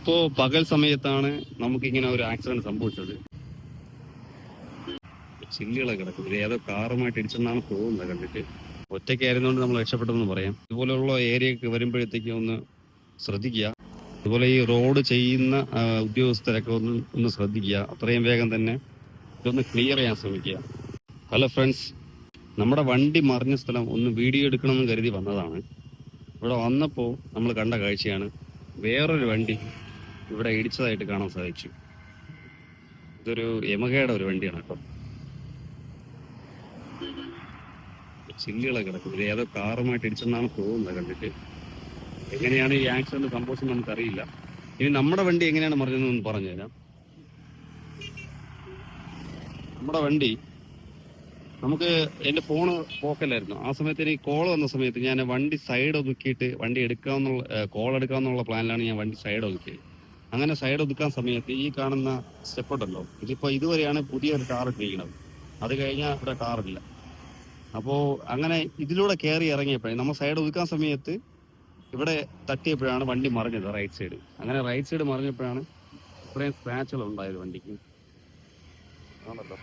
ഇപ്പോ പകൽ സമയത്താണ് നമുക്ക് ഇങ്ങനെ ഒരു ആക്സിഡന്റ് സംഭവിച്ചത്. ചില്ലുകളെ കിടക്കും ഇത് ഏതോ കാറുമായിട്ട് ഇടിച്ചെന്നാണ് തോന്നുന്നത് കണ്ടിട്ട്. ഒറ്റയ്ക്കായിരുന്നുകൊണ്ട് നമ്മൾ രക്ഷപ്പെട്ടെന്ന് പറയാം. ഇതുപോലെയുള്ള ഏരിയയൊക്കെ വരുമ്പോഴത്തേക്കും ഒന്ന് ശ്രദ്ധിക്കുക. അതുപോലെ ഈ റോഡ് ചെയ്യുന്ന ഉദ്യോഗസ്ഥരൊക്കെ ഒന്ന് ഒന്ന് ശ്രദ്ധിക്കുക. അത്രയും വേഗം തന്നെ ഇതൊന്ന് ക്ലിയർ ചെയ്യാൻ ശ്രമിക്കുക. ഹലോ ഫ്രണ്ട്സ് നമ്മുടെ വണ്ടി മറിഞ്ഞ സ്ഥലം ഒന്ന് വീഡിയോ എടുക്കണമെന്ന് കരുതി വന്നതാണ്. ഇവിടെ വന്നപ്പോൾ നമ്മൾ കണ്ട കാഴ്ചയാണ്. വേറൊരു വണ്ടി ഇവിടെ ഇടിച്ചതായിട്ട് കാണാൻ സാധിച്ചു. ഇതൊരു യമകയുടെ ഒരു വണ്ടിയാണ് കേട്ടോ. ചില്ലുകളെ കിടക്കും ഇത് ഏതോ കാറുമായിട്ട് ഇടിച്ചെന്നാണ് തോന്നുന്നത് കണ്ടിട്ട്. എങ്ങനെയാണ് ഈ ആക്സിഡന്റ് സംഭവിച്ചത് നമുക്കറിയില്ല. ഇനി നമ്മുടെ വണ്ടി എങ്ങനെയാണ് മറിഞ്ഞതെന്ന് പറഞ്ഞു തരാം നമ്മുടെ വണ്ടി നമുക്ക് എന്റെ ഫോണ് പോക്കല്ലായിരുന്നു. ആ സമയത്ത് എനിക്ക് കോൾ വന്ന സമയത്ത് ഞാൻ വണ്ടി സൈഡ് ഒതുക്കിയിട്ട് വണ്ടി എടുക്കാന്നുള്ള കോൾ എടുക്കാന്നുള്ള പ്ലാനിലാണ് ഞാൻ വണ്ടി സൈഡ് ഒതുക്കിയത് അങ്ങനെ സൈഡ് ഒതുക്കാൻ സമയത്ത് ഈ കാണുന്ന സ്റ്റെപ്പ് ഉണ്ടല്ലോ. ഇതിപ്പോ ഇതുവരെയാണ് പുതിയൊരു കാർ ഇട്ടിരിക്കുന്നത്. അത് കഴിഞ്ഞാൽ ഇവിടെ കാറില്ല അപ്പോ അങ്ങനെ ഇതിലൂടെ കയറി ഇറങ്ങിയപ്പോഴേ നമ്മൾ സൈഡ് ഒതുക്കാൻ സമയത്ത് ഇവിടെ തട്ടിയപ്പോഴാണ് വണ്ടി മറിഞ്ഞത് റൈറ്റ് സൈഡ് അങ്ങനെ റൈറ്റ് സൈഡ് മറിഞ്ഞപ്പോഴാണ് ഇത്രയും സ്ക്രാച്ചുകൾ ഉണ്ടായത് വണ്ടിക്ക്. ആണല്ലോ.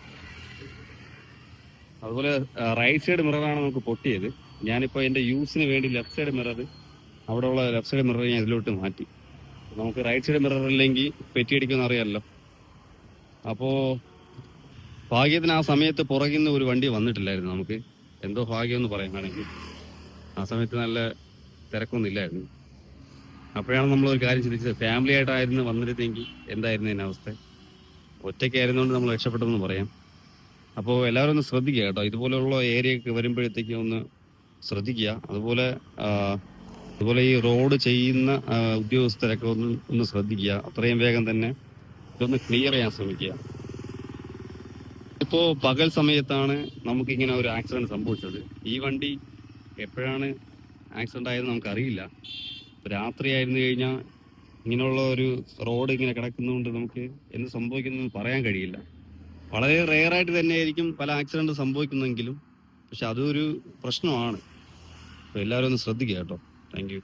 അതുപോലെ റൈറ്റ് സൈഡ് മിററാണ് നമുക്ക് പൊട്ടിയത്. ഞാനിപ്പോൾ എന്റെ യൂസിന് വേണ്ടി ലെഫ്റ്റ് സൈഡ് മിറർ അവിടെയുള്ള ലെഫ്റ്റ് സൈഡ് മിറർ ഞാൻ ഇതിലോട്ട് മാറ്റി. നമുക്ക് റൈറ്റ് സൈഡ് മിറർ ഇല്ലെങ്കിൽ പെറ്റിയടിക്കുമെന്ന് അറിയാമല്ലോ അപ്പോൾ ഭാഗ്യത്തിന് ആ സമയത്ത് പുറകിൽ നിന്ന് ഒരു വണ്ടി വന്നിട്ടില്ലായിരുന്നു നമുക്ക്. എന്തോ ഭാഗ്യമെന്ന് പറയാൻ വേണമെങ്കിൽ. ആ സമയത്ത് നല്ല തിരക്കൊന്നും ഇല്ലായിരുന്നു. അപ്പോഴാണ് നമ്മൾ ഒരു കാര്യം ചിന്തിച്ചത്. ഫാമിലി ആയിട്ടായിരുന്നു വന്നിരുന്നെങ്കിൽ എന്തായിരുന്നു ഇതിന്റെ അവസ്ഥ? ഒറ്റയ്ക്കായിരുന്നുകൊണ്ട് നമ്മൾ രക്ഷപ്പെട്ടെന്ന് പറയാം. അപ്പോൾ എല്ലാവരും ഒന്ന് ശ്രദ്ധിക്കുക കേട്ടോ. ഇതുപോലെയുള്ള ഏരിയയൊക്കെ വരുമ്പോഴത്തേക്കും ഒന്ന് ശ്രദ്ധിക്കുക. അതുപോലെ അതുപോലെ ഈ റോഡ് ചെയ്യുന്ന ഉദ്യോഗസ്ഥരൊക്കെ ഒന്ന് ഒന്ന് ശ്രദ്ധിക്കുക. അത്രയും വേഗം തന്നെ ഇതൊന്ന് ക്ലിയർ ചെയ്യാൻ ശ്രമിക്കുക. ഇപ്പോൾ പകൽ സമയത്താണ് നമുക്കിങ്ങനെ ഒരു ആക്സിഡന്റ് സംഭവിച്ചത്. ഈ വണ്ടി എപ്പോഴാണ് ആക്സിഡന്റ് ആയതെന്ന് നമുക്കറിയില്ല. ഇപ്പൊ രാത്രി ആയിരുന്നു കഴിഞ്ഞാൽ ഇങ്ങനെയുള്ള ഒരു റോഡ് ഇങ്ങനെ കിടക്കുന്നതുകൊണ്ട് നമുക്ക് എന്ത് സംഭവിക്കുന്നു പറയാൻ കഴിയില്ല. വളരെ റെയർ ആയിട്ട് തന്നെയായിരിക്കും പല ആക്സിഡന്റ് സംഭവിക്കുന്നെങ്കിലും പക്ഷെ അതൊരു പ്രശ്നമാണ്. അപ്പോൾ എല്ലാവരും ഒന്ന് ശ്രദ്ധിക്കുക കേട്ടോ. Thank you.